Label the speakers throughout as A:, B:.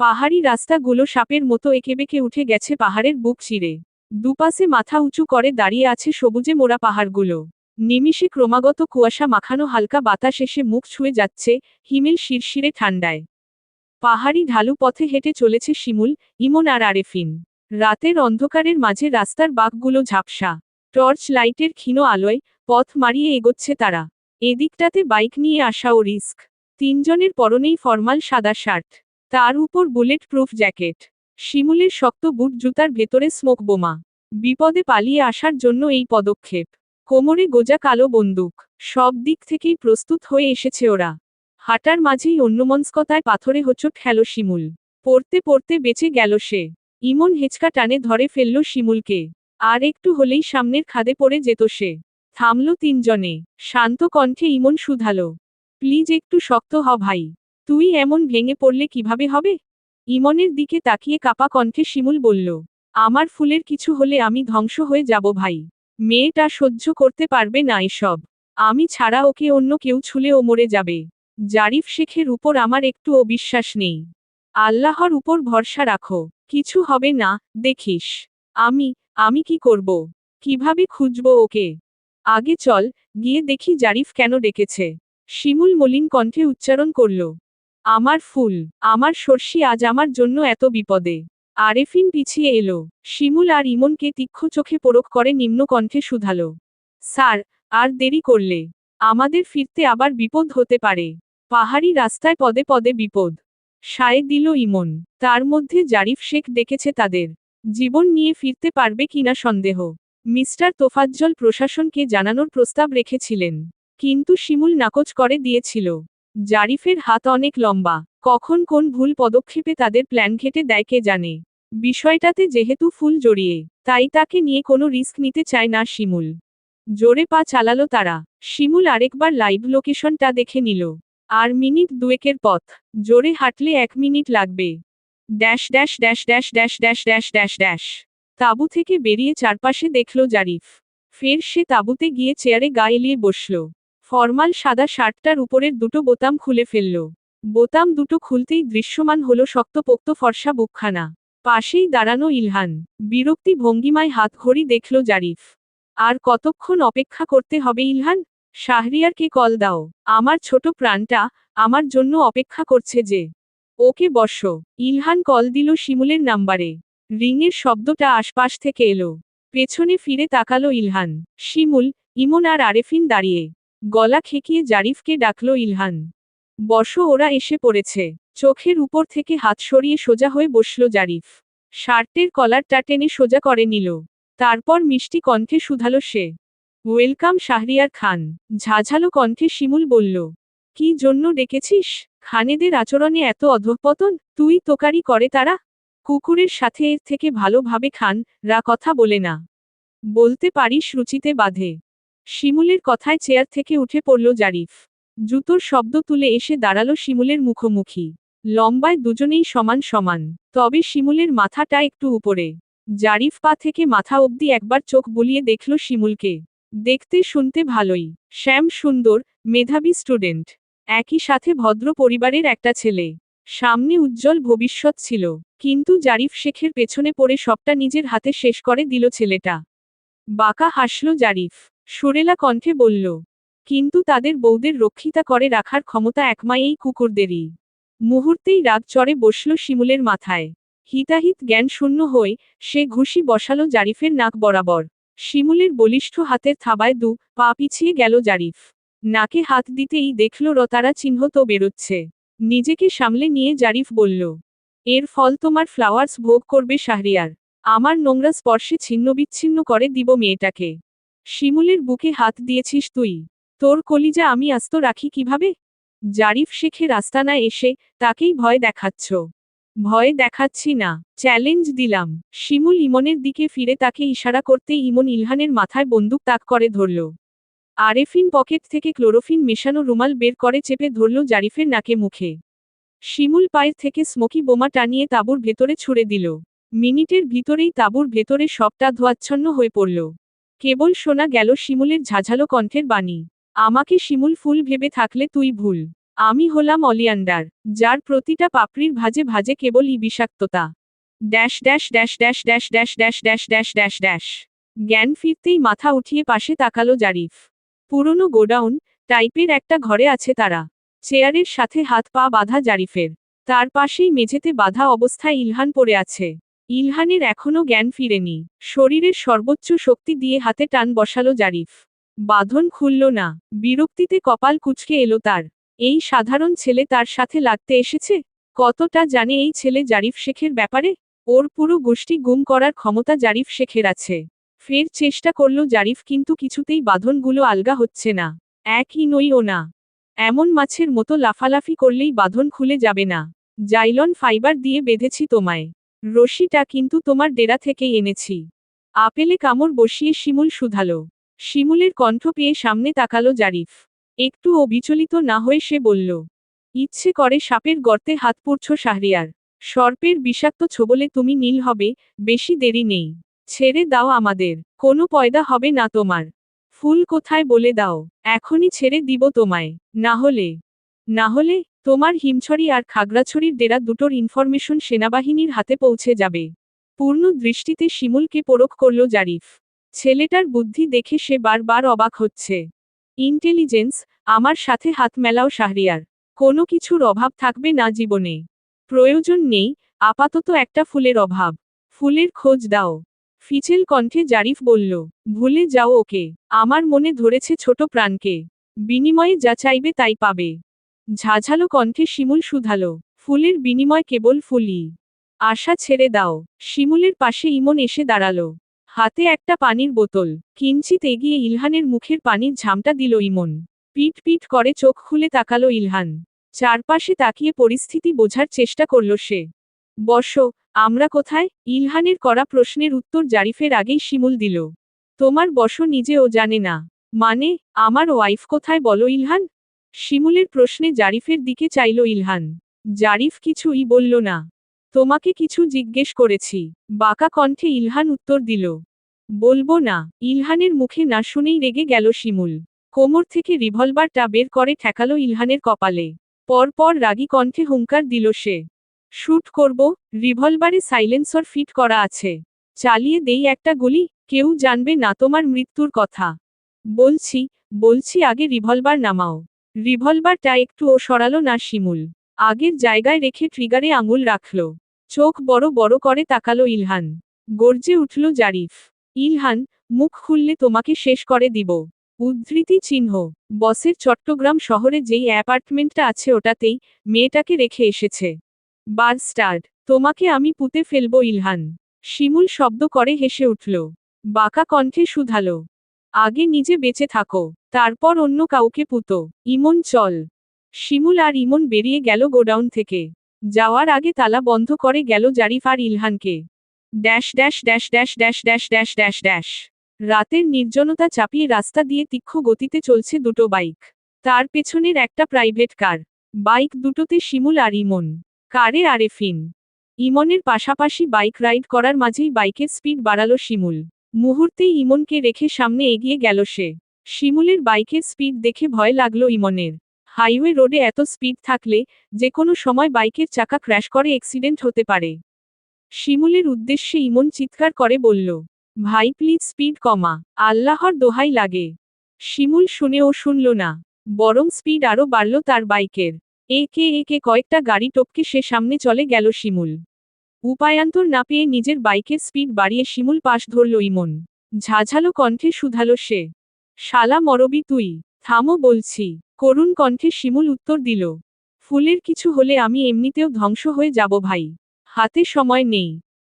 A: পাহাড়ি রাস্তাগুলো সাপের মতো এঁকেবেঁকে উঠে গেছে পাহাড়ের বুক চিরে। দুপাশে মাথা উঁচু করে দাঁড়িয়ে আছে সবুজে মোড়া পাহাড়গুলো। নিমিষে ক্রমাগত কুয়াশা মাখানো হালকা বাতাস এসে মুখ ছুঁয়ে যাচ্ছে হিমেল শিরশিরে ঠান্ডায়। পাহাড়ি ঢালু পথে হেঁটে চলেছে শিমুল, ইমন আর আরেফিন। রাতের অন্ধকারের মাঝে রাস্তার বাঁকগুলো ঝাপসা। টর্চ লাইটের ক্ষীণ আলোয় পথ মারিয়ে এগোচ্ছে তারা। এদিকটাতে বাইক নিয়ে আসা ও রিস্ক। তিনজনের পরনেই ফরমাল সাদা শার্ট। তার উপর বুলেট প্রুফ জ্যাকেট শিমুলের শক্ত বুট জুতার ভেতরে স্মোক বোমা। বিপদে পালিয়ে আসার জন্য এই পদক্ষেপ। কোমরে গোজা কালো বন্দুক। সব দিক থেকেই প্রস্তুত হয়ে এসেছে ওরা। হাঁটার মাঝেই অন্যমনস্কতায় পাথরে হোঁচট খেল শিমুল। পড়তে পড়তে বেঁচে গেল সে। ইমন হেঁচকা টানে ধরে ফেলল শিমুলকে। আর একটু হলেই সামনের খাদে পড়ে যেত সে। থামল তিনজনে। শান্ত কণ্ঠে ইমন শুধালো, প্লিজ একটু শক্ত হ ভাই। তুই এমন ভেঙে পড়লে কীভাবে হবে? ইমনের দিকে তাকিয়ে কাপা কণ্ঠে শিমুল বলল, আমার ফুলের কিছু হলে আমি ধ্বংস হয়ে যাব ভাই। মেয়েটা সহ্য করতে পারবে না এসব। আমি ছাড়া ওকে অন্য কেউ ছুলে ও মরে যাবে। জারিফ শেখের উপর আমার একটুও বিশ্বাস নেই। আল্লাহর উপর ভরসা রাখো। কিছু হবে না, দেখিস। আমি আমি কি করব? কীভাবে খুঁজব ওকে? আগে চল, গিয়ে দেখি জারিফ কেন ডেকেছে। শিমুল মলিন কণ্ঠে উচ্চারণ করল আমার ফুল, আমার সর্ষি আজ আমার জন্য এত বিপদে। আরেফিন পিছিয়ে এলো। শিমুল আর ইমনকে তীক্ষ্ণ চোখে পরখ করে নিম্ন কণ্ঠে শুধালো। স্যার, আর দেরি করলে? আমাদের ফিরতে আবার বিপদ হতে পারে। পাহাড়ি রাস্তায় পদে পদে বিপদ। সায়ে দিল ইমন। তার মধ্যে জারিফ শেখ ডেকেছে তাদের। জীবন নিয়ে ফিরতে পারবে কিনা সন্দেহ। মিস্টার তোফাজ্জল প্রশাসনকে জানানোর প্রস্তাব রেখেছিলেন। কিন্তু শিমুল নাকচ করে দিয়েছিল। জারিফের হাত অনেক লম্বা। কখন কোন ভুল পদক্ষেপে তাদের প্ল্যান ঘেটে দেয় কে জানে? বিষয়টাতে যেহেতু ফুল জড়িয়ে, তাই তাকে নিয়ে কোনো রিস্ক নিতে চায় না শিমুল। জোরে পা চালালো তারা। শিমুল আরেকবার লাইভ লোকেশনটা দেখে নিল। আর মিনিট দুয়েকের পথ। জোরে হাঁটলে এক মিনিট লাগবে। Dash dash dash dash dash dash dash dash dash. তাঁবু থেকে বেরিয়ে চারপাশে দেখল জারিফ। ফের সে তাঁবুতে গিয়ে চেয়ারে গা এলিয়ে বসল। ফরমাল সাদা শার্টটার উপরের দুটো বোতাম খুলে ফেলল। বোতাম দুটো খুলতেই দৃশ্যমান হলো শক্তপোক্ত ফর্সা বুকখানা। পাশেই দাঁড়ানো ইলহান। বিরক্তি ভঙ্গিমায় হাত ঘড়ি দেখল জারিফ। আর কতক্ষণ অপেক্ষা করতে হবে ইলহান? শাহরিয়ারকে কল দাও। আমার ছোট প্রাণটা আমার জন্য অপেক্ষা করছে যে। ওকে বর্ষ ইলহান কল দিল শিমুলের নাম্বারে। রিংয়ের শব্দটা আশপাশ থেকে এলো। পেছনে ফিরে তাকালো ইলহান। শিমুল, ইমন আর আরেফিন দাঁড়িয়ে। গলা খেকিয়ে জারিফকে ডাকল ইলহান। বর্ষ ওরা এসে পড়েছে। চোখের উপর থেকে হাত সরিয়ে সোজা হয়ে বসল জারিফ। শার্টের কলারটা টেনে সোজা করে নিল। তারপর মিষ্টি কণ্ঠে শুধালো সে। ওয়েলকাম শাহরিয়ার খান। ঝাঝালো কণ্ঠে শিমুল বলল। কি জন্য ডেকেছিস? খানেদের আচরণে এত অধঃপতন। তুই তোকারি করে তারা। কুকুরের সাথে এর থেকে ভালোভাবে খান, রা কথা বলে না। বলতে পারিস রুচিতে বাঁধে। শিমুলের কথায় চেয়ার থেকে উঠে পড়ল জারিফ। জুতোর শব্দ তুলে এসে দাঁড়াল শিমুলের মুখোমুখি। লম্বায় দুজনেই সমান সমান, তবে শিমুলের মাথাটা একটু উপরে। জারিফ পা থেকে মাথা অবধি একবার চোখ বুলিয়ে দেখল শিমুলকে। দেখতে শুনতে ভালোই। শ্যাম সুন্দর, মেধাবী স্টুডেন্ট। একই সাথে ভদ্র পরিবারের একটা ছেলে। সামনে উজ্জ্বল ভবিষ্যৎ ছিল, কিন্তু জারিফ শেখের পেছনে পড়ে সবটা নিজের হাতে শেষ করে দিল ছেলেটা। বাঁকা হাসল জারিফ। সুরেলা কণ্ঠে বলল, কিন্তু তাদের বৌদের রক্ষিতা করে রাখার ক্ষমতা একমাই এই কুকুরদেরই। মুহূর্তেই রাগ চড়ে বসল শিমুলের মাথায়। হিতাহিত জ্ঞান শূন্য হয়ে সে ঘুষি বসালো জারিফের নাক বরাবর। শিমুলের বলিষ্ঠ হাতের থাবায় দু পা পিছিয়ে গেল জারিফ। নাকে হাত দিতেই দেখল রতারা চিহ্ন তো বেরোচ্ছে। নিজেকে সামলে নিয়ে জারিফ বলল, এর ফল তোমার ফ্লাওয়ার্স ভোগ করবে শাহরিয়ার। আমার নোংরা স্পর্শে ছিন্নবিচ্ছিন্ন করে দিব মেয়েটাকে। শিমুলের বুকে হাত দিয়েছিস তুই। তোর কলিজা আমি আস্ত রাখি কীভাবে? জারিফ শেখের আস্তানায় এসে তাকেই ভয় দেখাচ্ছ। ভয় দেখাচ্ছি না চ্যালেঞ্জ দিলাম। শিমুল ইমনের দিকে ফিরে তাকে ইশারা করতে ইমন ইলহানের মাথায় বন্দুক তাক করে ধরল। আরেফিন পকেট থেকে ক্লোরোফিন মেশানো রুমাল বের করে চেপে ধরল জারিফের নাকে মুখে। শিমুল পায়ের থেকে স্মোকি বোমা টানিয়ে তাঁবুর ভেতরে ছুড়ে দিল। মিনিটের ভিতরেই তাঁবুর ভেতরে সবটা ধোয়াচ্ছন্ন হয়ে পড়ল। কেবল শোনা গেল শিমুলের ঝাঝালো কণ্ঠের বাণী আমাকে শিমুল ফুল ভেবে থাকলে তুই ভুল আমি হলাম অলিয়ান্ডার যার প্রতিটা পাপড়ির ভাজে ভাজে কেবলই বিষাক্ততা dash dash dash dash dash dash dash dash dash dash dash জ্ঞান ফিরতেই মাথা উঠিয়ে পাশে তাকালো জারিফ পুরনো গোডাউন টাইপের একটা ঘরে আছে তারা চেয়ারের সাথে হাত পা বাঁধা জারিফের তার পাশেই মেঝেতে বাঁধা অবস্থায় ইলহান পড়ে আছে ইলহানের এখনও জ্ঞান ফিরেনি। শরীরের সর্বোচ্চ শক্তি দিয়ে হাতে টান বসালো জারিফ। বাঁধন খুলল না। বিরক্তিতে কপাল কুচকে এলো তার। এই সাধারণ ছেলে তার সাথে লাগতে এসেছে? কতটা জানে এই ছেলে জারিফ শেখের ব্যাপারে? ওর পুরো গোষ্ঠী গুম করার ক্ষমতা জারিফ শেখের আছে। ফের চেষ্টা করল জারিফ কিন্তু কিছুতেই বাঁধনগুলো আলগা হচ্ছে না। একই নই ও না। এমন মাছের মতো লাফালাফি করলেই বাঁধন খুলে যাবে না। জাইলন ফাইবার দিয়ে বেঁধেছি তোমায়। রশিটা কিন্তু তোমার ডেরা থেকেই এনেছি। আপেলে কামড় বসিয়ে শিমুল শুধালো। শিমুলের কণ্ঠ পেয়ে সামনে তাকালো জারিফ। একটু অবিচলিত না হয়ে সে বলল, ইচ্ছে করে সাপের গর্তে হাত পুড়ছ শাহরিয়ার। সর্পের বিষাক্ত ছোবলে তুমি নীল হবে, বেশি দেরি নেই। ছেড়ে দাও আমাদের, কোনো পয়দা হবে না তোমার। ফুল কোথায় বলে দাও, এখনই ছেড়ে দিব তোমায়। না হলে না হলে তোমার হিমছড়ি আর খাগড়াছড়ির ডেরা দুটোর ইনফরমেশন সেনাবাহিনীর হাতে পৌঁছে যাবে। পূর্ণ দৃষ্টিতে শিমুলকে পরখ করল জারিফ। ছেলেটার বুদ্ধি দেখে সে বারবার অবাক হচ্ছে। ইন্টেলিজেন্স, আমার সাথে হাত মেলাও শাহরিয়ার। কোনো কিছুর অভাব থাকবে না জীবনে। প্রয়োজন নেই, আপাতত একটা ফুলের অভাব। ফুলের খোঁজ দাও। ফিচেল কণ্ঠে জারিফ বলল, ভুলে যাও ওকে। আমার মনে ধরেছে ছোট প্রাণকে। বিনিময়ে যা চাইবে তাই পাবে। ঝাঝালো কণ্ঠে শিমুল শুধালো, ফুলের বিনিময় কেবল ফুলই। আশা ছেড়ে দাও। শিমুলের পাশে ইমন এসে দাঁড়াল। হাতে একটা পানির বোতল। কিঞ্চিত এগিয়ে ইলহানের মুখের পানির ঝামটা দিল ইমন। পিট পিট করে চোখ খুলে তাকালো ইলহান। চারপাশে তাকিয়ে পরিস্থিতি বোঝার চেষ্টা করল সে। বসো, আমরা কোথায়? ইলহানের করা প্রশ্নের উত্তর জারিফের আগেই শিমুল দিল। তোমার বসো নিজে ও জানে না। মানে আমার ওয়াইফ কোথায় বলো ইলহান? শিমুলের প্রশ্নে জারিফের দিকে চাইল ইলহান। জারিফ কিছুই বলল না। তোমাকে কিছু জিজ্ঞেস করেছি। বাঁকা কণ্ঠে ইলহান উত্তর দিল, বলব না। ইলহানের মুখে না শুনেই রেগে গেল শিমুল। কোমর থেকে রিভলভারটা বের করে ঠেকালো ইলহানের কপালে। পরপর রাগী কণ্ঠে হুঙ্কার দিল সে শ্যুট করব। রিভলভারে সাইলেন্সর ফিট করা আছে। চালিয়ে দেই একটা গুলি। কেউ জানবে না তোমার মৃত্যুর কথা। বলছি বলছি আগে রিভলভার নামাও। রিভলভারটা একটুও সরালো না শিমুল। আগের জায়গায় রেখে ট্রিগারে আঙুল রাখল। চোখ বড় বড় করে তাকালো ইলহান। গর্জে উঠল জারিফ। ইলহান, মুখ খুললে তোমাকে শেষ করে দিব। উদ্ধৃতি চিহ্ন। বসের চট্টগ্রাম শহরে যেই অ্যাপার্টমেন্টটা আছে ওটাতেই মেয়েটাকে রেখে এসেছে। বার স্টার্ট তোমাকে আমি পুঁতে ফেলব ইলহান। শিমুল শব্দ করে হেসে উঠল। বাঁকা কণ্ঠে শুধালো। আগে নিজে বেঁচে থাকো, তারপর অন্য কাউকে পুতো। ইমন, চল। শিমুল আর ইমন বেরিয়ে গেল গোডাউন থেকে। যাওয়ার আগে তালা বন্ধ করে গেল জারিফ আর ইলহানকে। Dash dash dash dash dash dash dash dash dash. রাতের নির্জনতা চাপিয়ে রাস্তা দিয়ে তীক্ষ্ণ গতিতে চলছে দুটো বাইক। তার পেছনের একটা প্রাইভেট কার। বাইক দুটোতে শিমুল আর ইমন। কারে আরেফিন ইমনের পাশাপাশি বাইক রাইড করার মাঝেই বাইকের স্পিড বাড়ালো শিমুল। মুহূর্তেই ইমনকে রেখে সামনে এগিয়ে গেল সে। শিমুলের বাইকের স্পিড দেখে ভয় লাগল ইমনের। হাইওয়ে রোডে এত স্পিড থাকলে যে কোনো সময় বাইকের চাকা ক্র্যাশ করে অ্যাক্সিডেন্ট হতে পারে। শিমুলের উদ্দেশ্যে ইমন চিৎকার করে বলল, ভাই, প্লিজ স্পিড কমা, আল্লাহর দোহাই লাগে। শিমুল শুনেও শুনল না, বরং স্পিড আরও বাড়ল তার বাইকের। একে একে কয়েকটা গাড়ি টপকে সে সামনে চলে গেল শিমুল। উপায়ান্তর না পেয়ে নিজের বাইকের স্পিড বাড়িয়ে শিমুল পাশ ধরল ইমন। ঝাঝালো কণ্ঠে শুধালো সে। শালা মরবি তুই, থামো বলছি। করুণ কণ্ঠে শিমুল উত্তর দিল। ফুলের কিছু হলে আমি এমনিতেও ধ্বংস হয়ে যাব ভাই। হাতে সময় নেই।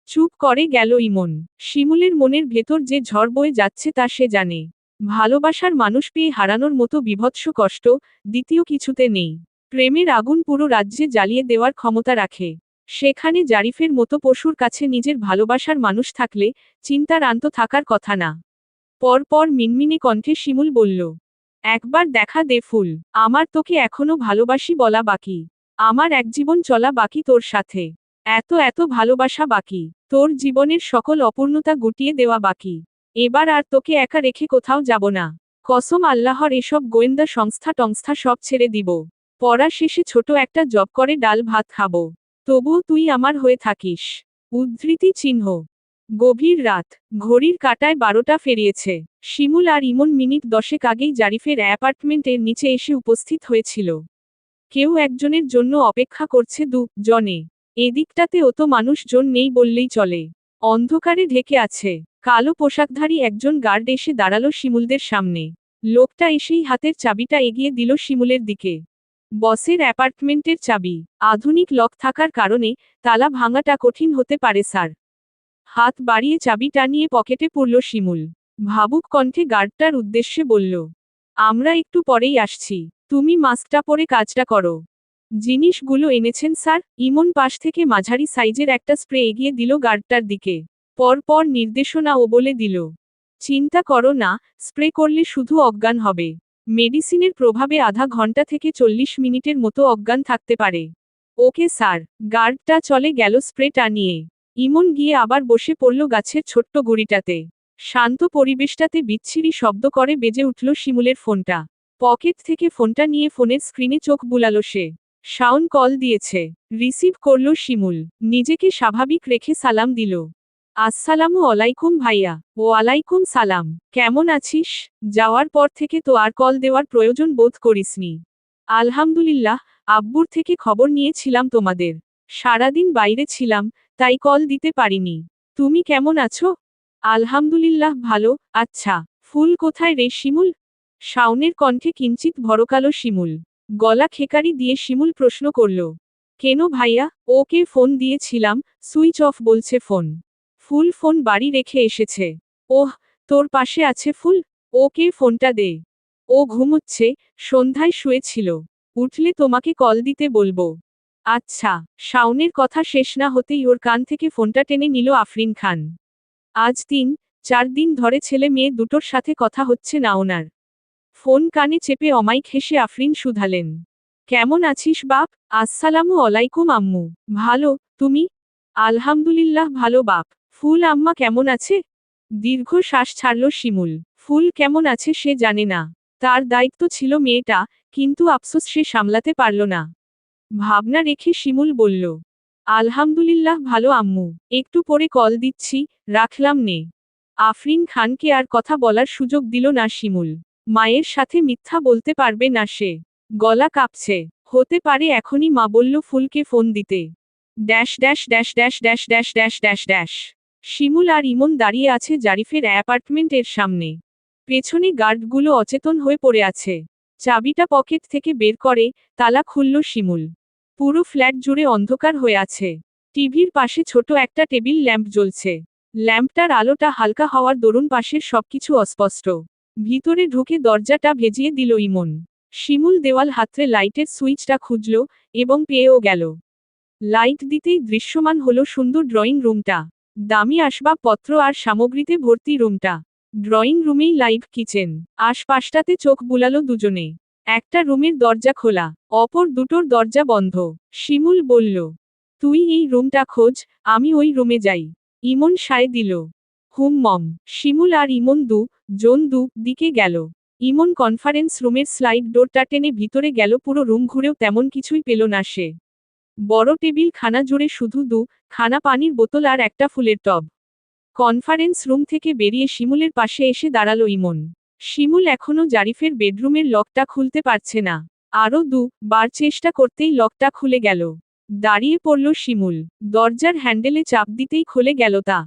A: চুপ করে গেল ইমন। শিমুলের মনের ভেতর যে ঝড় বয়ে যাচ্ছে তা সে জানে। ভালোবাসার মানুষ পেয়ে হারানোর মতো বিভৎস কষ্ট দ্বিতীয় কিছুতে নেই। প্রেমের আগুন পুরো রাজ্যে জ্বালিয়ে দেওয়ার ক্ষমতা রাখে। সেখানে জারিফের মতো পশুর কাছে নিজের ভালোবাসার মানুষ থাকলে চিন্তার আন্ত থাকার কথা না। পরপর মিনমিনে কণ্ঠে শিমুল বলল, একবার দেখা দে ফুল, আমার তোকে এখনও ভালোবাসি বলা বাকি। আমার এক জীবন চলা বাকি তোর সাথে। এত এত ভালোবাসা বাকি। তোর জীবনের সকল অপূর্ণতা গুটিয়ে দেওয়া বাকি। এবার আর তোকে একা রেখে কোথাও যাব না। কসম আল্লাহর এসব গোয়েন্দা সংস্থা টংস্থা সব ছেড়ে দিব। পড়া শেষে ছোট একটা জব করে ডাল ভাত খাব। তবুও তুই আমার হয়ে থাকিস। উদ্ধৃতি চিহ্ন। গভীর রাত। ঘড়ির কাটায় বারোটা ফেরিয়েছে। শিমুল আর ইমন মিনিট দশেক আগেই জারিফের অ্যাপার্টমেন্টের নিচে এসে উপস্থিত হয়েছিল। কেউ একজনের জন্য অপেক্ষা করছে দু জনে। এদিকটাতে অত মানুষজন নেই বললেই চলে। অন্ধকারে ঢেকে আছে। কালো পোশাকধারী একজন গার্ড এসে দাঁড়াল শিমুলদের সামনে। লোকটা এসেই হাতের চাবিটা এগিয়ে দিল শিমুলের দিকে। বসের অ্যাপার্টমেন্টের চাবি। আধুনিক লক থাকার কারণে তালা ভাঙাটা কঠিন হতে পারে, স্যার। হাত বাড়িয়ে চাবিটা নিয়ে পকেটে পড়ল শিমুল। ভাবুক কণ্ঠে গার্ডটার উদ্দেশ্যে বলল, আমরা একটু পরেই আসছি। তুমি মাস্কটা পরে কাজটা করো। জিনিসগুলো এনেছেন, স্যার। ইমন পাশ থেকে মাঝারি সাইজের একটা স্প্রে এগিয়ে দিল গার্ডটার দিকে। পর পর নির্দেশনা ও বলে দিল, চিন্তা করো না, স্প্রে করলে শুধু অজ্ঞান হবে। মেডিসিনের প্রভাবে আধা ঘণ্টা থেকে চল্লিশ মিনিটের মতো অজ্ঞান থাকতে পারে। ওকে স্যার, গার্ডটা চলে গেল স্প্রেটা নিয়ে ইমন গিয়ে আবার বসে পড়ল গাছের ছোট্ট গুড়িটাতে। শান্ত পরিবেশটাতে বিচ্ছিরি শব্দ করে বেজে উঠল শিমুলের ফোনটা। পকেট থেকে ফোনটা নিয়ে ফোনের স্ক্রিনে চোখ বুলাল সে। শাওন কল দিয়েছে। রিসিভ করল শিমুল। নিজেকে স্বাভাবিক রেখে সালাম দিল। আসসালামু আলাইকুম ভাইয়া। ও আলাইকুম সালাম। কেমন আছিস? যাওয়ার পর থেকে তো আর কল দেওয়ার প্রয়োজন বোধ করিসনি। আলহামদুলিল্লাহ, আব্বুর থেকে খবর নিয়েছিলাম তোমাদের। সারাদিন বাইরে ছিলাম, তাই কল দিতে পারিনি। তুমি কেমন আছো? আলহামদুলিল্লাহ, ভালো। আচ্ছা ফুল কোথায় রে শিমুল? শাওনের কণ্ঠে কিঞ্চিত ভরকালো শিমুল। গলা খেকারি দিয়ে শিমুল প্রশ্ন করল, কেন ভাইয়া? ওকে ফোন দিয়েছিলাম, সুইচ অফ বলছে ফোন। ফুল ফোন বাড়ি রেখে এসেছে। ওহ, তোর পাশে আছে ফুল? ওকে ফোনটা দে। ও ঘুমোচ্ছে, সন্ধ্যায় শুয়েছিল। উঠলে তোমাকে কল দিতে বলব। আচ্ছা শাওনের কথা শেষ না হতেই ওর কান থেকে ফোনটা টেনে নিল আফরিন খান। আজ তিন, চার দিন ধরে ছেলে মেয়ে দুটোর সাথে কথা হচ্ছে না ওনার। ফোন কানে চেপে অমাইক হেসে আফরিন শুধালেন। কেমন আছিস বাপ? আসসালামু আলাইকুম আম্মু। ভালো, তুমি? আলহামদুলিল্লাহ, ভালো বাপ। ফুল আম্মা কেমন আছে? দীর্ঘ শ্বাস ছাড়ল শিমুল। ফুল কেমন আছে সে জানে না। তার দায়িত্ব ছিল মেয়েটা, কিন্তু আফসোস সে সামলাতে পারল না। ভাবনা রেখে শিমুল বলল, আলহামদুলিল্লাহ, ভালো আম্মু। একটু পরে কল দিচ্ছি, রাখলাম নে। আফরিন খানকে আর কথা বলার সুযোগ দিল না শিমুল। মায়ের সাথে মিথ্যা বলতে পারবে না সে। গলা কাঁপছে। হতে পারে এখনই মা বলল ফুলকে ফোন দিতে। Dash dash dash dash dash dash dash dash dash. Shimul আর ইমন দাঁড়িয়ে আছে জারিফের অ্যাপার্টমেন্টের সামনে। পেছনে গার্ডগুলো অচেতন হয়ে পড়ে আছে। চাবিটা পকেট থেকে বের করে, তালা খুলল শিমুল। পুরো ফ্ল্যাট জুড়ে অন্ধকার হয়ে আছে। টিভির পাশে ছোট একটা টেবিল ল্যাম্প জ্বলছে। ল্যাম্পটার আলোটা হালকা হওয়ার দরুন পাশের সবকিছু অস্পষ্ট। ভিতরে ঢুকে দরজাটা ভেজিয়ে দিল ইমন। শিমুল দেওয়াল হাতরে লাইটের সুইচটা খুঁজল এবং পেয়েও গেল। লাইট দিতেই দৃশ্যমান হলো সুন্দর ড্রয়িং রুমটা। দামি আসবাবপত্র আর সামগ্রীতে ভর্তি রুমটা। ড্রয়িং রুমেই লাইভ কিচেন। আশপাশটাতে চোখ বুলালো দুজনে। একটা রুমের দরজা খোলা, অপর দুটোর দরজা বন্ধ। শিমুল বলল, তুই এই রুমটা খোঁজ, আমি ওই রুমে যাই। ইমন সায় দিল, হুম, মম। শিমুল আর ইমন দু, জন দু দিকে গেল। ইমন কনফারেন্স রুমের স্লাইড ডোরটা টেনে ভিতরে গেল, পুরো রুম ঘুরেও তেমন কিছুই পেল না সে। বড় টেবিল খানা জুড়ে শুধু দু, খানা পানির বোতল আর একটা ফুলের টব। কনফারেন্স রুম থেকে বেরিয়ে শিমুলের পাশে এসে দাঁড়াল ইমন। শিমুল এখনও জারিফের বেডরুমের লকটা খুলতে পারছে না। আরও দু, বার চেষ্টা করতেই লকটা খুলে গেল। দাঁড়িয়ে পড়ল শিমুল। দরজার হ্যান্ডেলে চাপ দিতেই খুলে গেল তা।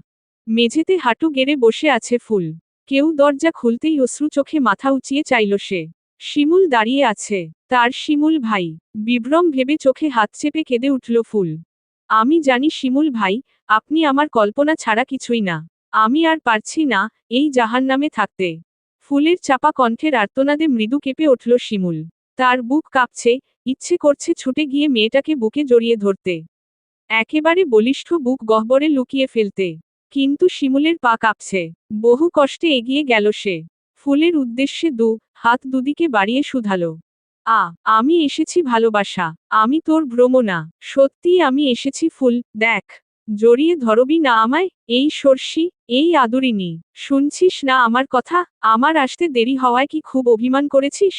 A: মেঝেতে হাঁটু গেড়ে বসে আছে ফুল। কেউ দরজা খুলতেই অশ্রু চোখে মাথা উঁচিয়ে চাইল সে। শিমুল দাঁড়িয়ে আছে, তার শিমুল ভাই। বিভ্রম ভেবে চোখে হাত চেপে কেঁদে উঠল ফুল। আমি জানি শিমুল ভাই, আপনি আমার কল্পনা ছাড়া কিছুই না। আমি আর পারছি না এই জাহান নামে থাকতে। ফুলের চাপা কণ্ঠের আর্তনাদে মৃদু কেঁপে উঠল শিমুল। তার বুক কাঁপছে, ইচ্ছে করছে ছুটে গিয়ে মেয়েটাকে বুকে জড়িয়ে ধরতে। একেবারে বলিষ্ঠ বুক গহ্বরে লুকিয়ে ফেলতে। কিন্তু শিমুলের পা কাঁপছে। বহু কষ্টে এগিয়ে গেল সে। ফুলের উদ্দেশ্যে দু, হাত দুদিকে বাড়িয়ে শুধালো। আ, আমি এসেছি ভালোবাসা, আমি তোর ভ্রম না সত্যিই আমি এসেছি ফুল, দেখ, জড়িয়ে ধরবি না আমায়, এই সর্ষি এই আদরিনী শুনছিস না আমার কথা, আমার আসতে দেরি হওয়ায় কি খুব অভিমান করেছিস?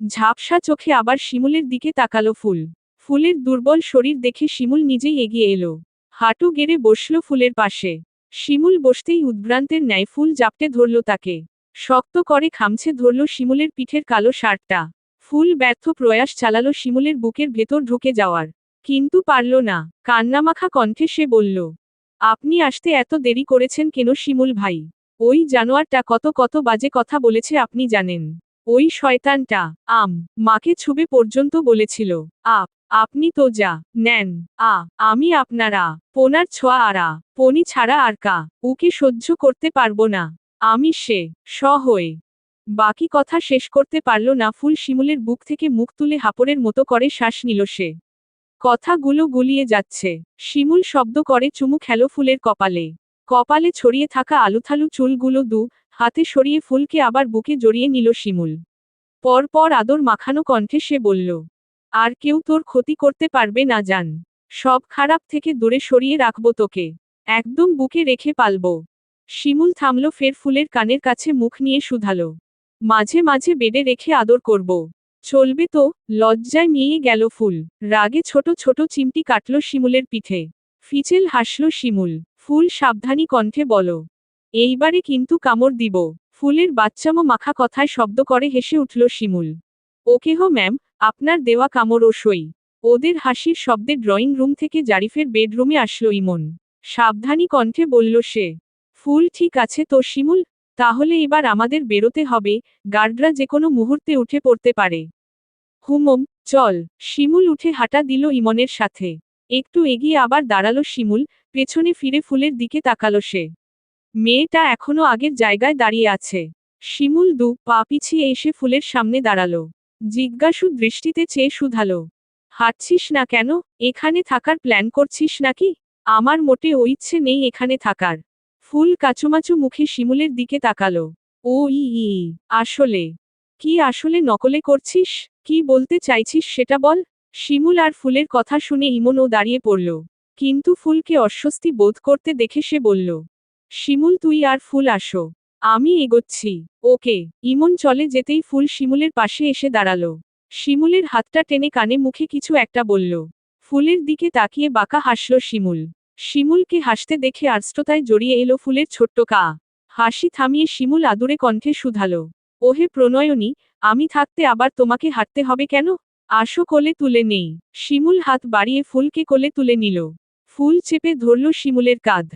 A: ঝাপসা চোখে আবার শিমুলের দিকে তাকালো ফুল। ফুলের দুর্বল শরীর দেখে শিমুল নিজেই এগিয়ে এলো। হাঁটু গেড়ে বসল ফুলের পাশে। শিমুল বসতেই উদ্ভ্রান্তের ন্যায় ফুল জাপটে ধরল তাকে। শক্ত করে খামছে ধরল শিমুলের পিঠের কালো শার্টটা। ফুল ব্যর্থ প্রয়াস চালালো শিমুলের বুকের ভেতর ঢুকে যাওয়ার। কিন্তু পারল না। কান্নামাখা কণ্ঠে সে বলল, আপনি আসতে এত দেরি করেছেন কেন শিমুল ভাই? ওই জানোয়ারটা কত কত বাজে কথা বলেছে আপনি জানেন। ওই শয়তানটা, আম, মাকে ছুবে পর্যন্ত বলেছিল। আপ, আপনি তো যা, নেন, আ, আমি আপনারা, পোনার ছোঁয়া আরা, পনি ছাড়া আর কা উকে সহ্য করতে পারব না। আমি সে স হয়ে বাকি কথা শেষ করতে পারল না, ফুল শিমুলের বুক থেকে মুখ তুলে হাপড়ের মতো করে শ্বাস নিল সে। কথাগুলো গুলিয়ে যাচ্ছে। শিমুল শব্দ করে চুমু খেলো ফুলের কপালে। কপালে ছড়িয়ে থাকা আলুথালু চুলগুলো দু, হাতে সরিয়ে ফুলকে আবার বুকে জড়িয়ে নিল শিমুল। পরপর আদর মাখানো কণ্ঠে সে বলল, আর কেউ তোর ক্ষতি করতে পারবে না জান। সব খারাপ থেকে দূরে সরিয়ে রাখব তোকে। একদম বুকে রেখে পালবো। শিমুল থামল ফের ফুলের কানের কাছে মুখ নিয়ে শুধাল। মাঝে মাঝে বেডে রেখে আদর করব। চলবে তো, লজ্জায় মিয়ে গেল ফুল। রাগে ছোট ছোট চিমটি কাটল শিমুলের পিঠে। ফিচেল হাসল শিমুল। ফুল সাবধানী কণ্ঠে বলো, এইবারে কিন্তু কামড় দিব। ফুলের বাচ্চামো মাখা কথায় শব্দ করে হেসে উঠল শিমুল। ওকেহ ম্যাম, আপনার দেওয়া কামড় ও সই। ওদের হাসির শব্দে ড্রয়িং রুম থেকে জারিফের বেডরুমে আসলো ইমন। সাবধানী কণ্ঠে বলল সে ফুল, ঠিক আছে তো শিমুল? তাহলে এবার আমাদের বেরোতে হবে, গার্ডরা যে কোনো মুহূর্তে উঠে পড়তে পারে। হুমম চল, শিমুল উঠে হাঁটা দিল ইমনের সাথে। একটু এগিয়ে আবার দাঁড়াল শিমুল, পেছনে ফিরে ফুলের দিকে তাকালো সে। মেয়েটা এখনও আগের জায়গায় দাঁড়িয়ে আছে। শিমুল দু, পা পিছিয়ে এসে ফুলের সামনে দাঁড়াল। জিজ্ঞাসু দৃষ্টিতে চেয়ে শুধালো। হাঁটছিস না কেন? এখানে থাকার প্ল্যান করছিস নাকি? আমার মোটে ও ইচ্ছে নেই এখানে থাকার। ফুল কাচুমাচু মুখে শিমুলের দিকে তাকালো। ও ই ই, আসলে? কি আসলে নকলে করছিস? কি বলতে চাইছিস সেটা বল? শিমুল আর ফুলের কথা শুনে ইমনও দাঁড়িয়ে পড়ল। কিন্তু ফুলকে অস্বস্তি বোধ করতে দেখে সে বলল, শিমুল, তুই আর ফুল আসো। আমি এগোচ্ছি। ওকে। ইমন চলে যেতেই ফুল শিমুলের পাশে এসে দাঁড়াল। শিমুলের হাতটা টেনে কানে মুখে কিছু একটা বলল। ফুলের দিকে তাকিয়ে বাঁকা হাসল শিমুল। শিমুলকে হাসতে দেখে আর্ষ্টতায় জড়িয়ে এলো ফুলের ছোট্ট কা। হাসি থামিয়ে শিমুল আদুরে কণ্ঠে শুধালো, ওহে প্রণয়নী, আমি থাকতে আবার তোমাকে হাঁটতে হবে কেন? আশো কোলে তুলে নেই। শিমুল হাত বাড়িয়ে ফুলকে কোলে তুলে নিল। ফুল চেপে ধরল শিমুলের কাঁধ।